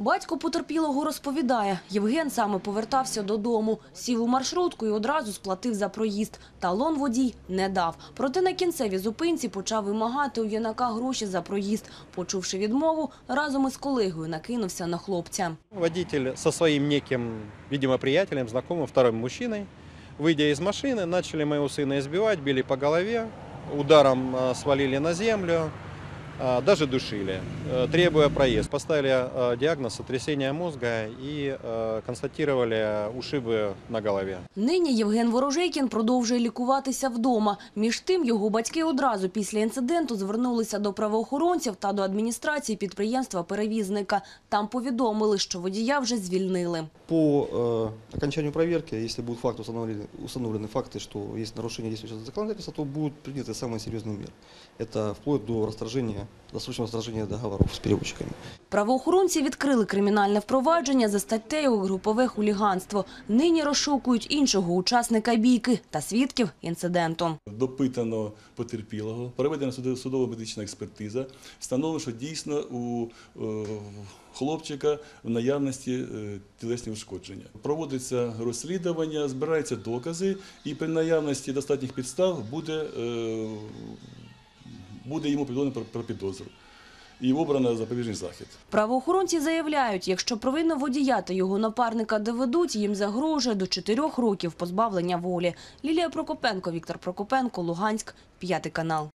Батько потерпілого розповідає, Євген саме повертався додому, сів у маршрутку і одразу сплатив за проїзд. Талон водій не дав. Проте на кінцевій зупинці почав вимагати у юнака гроші за проїзд. Почувши відмову, разом із колегою накинувся на хлопця. Водитель со своим неким, видимо, приятелем, знакомым, вторым мужчиной, выйдя из машины, начали моего сына избивать, били по голове, ударом э, свалили на землю, э, даже душили, э, требуя проезд. Поставили э, диагноз сотрясения мозга и э, констатировали ушибы на голове. Нині Євген Ворожейкін продовжує лікуватися вдома. Між тим, його батьки одразу після інциденту звернулися до правоохоронців та до адміністрації підприємства-перевізника. Там повідомили, що водія вже звільнили. По э, окончанию проверки, если будут факты установлены, установлены факты, что есть нарушение действующего законодательства, то будут приняты самые серьезные меры. Это вплоть до расторжения, досрочного расторжения договоров с перевозчиками. Правоохоронці відкрили кримінальне впровадження за статтею групове хуліганство. Нині розшукують іншого учасника бійки та свідків інциденту. допитано потерпілого, проведена судо- судово-медична експертиза, встановлено, що дійсно у е, хлопчика в наявності е, тілесні ушкодження. Проводиться розслідування, збираються докази, і при наявності достатніх підстав буде, е, буде йому повідомлено про, підозру. І обрано запобіжний захід. Правоохоронці заявляють, якщо провинно водія та його напарника доведуть, їм загрожує до чотирьох років позбавлення волі. Лілія Прокопенко, Віктор Прокопенко, Луганськ, п'ятий канал.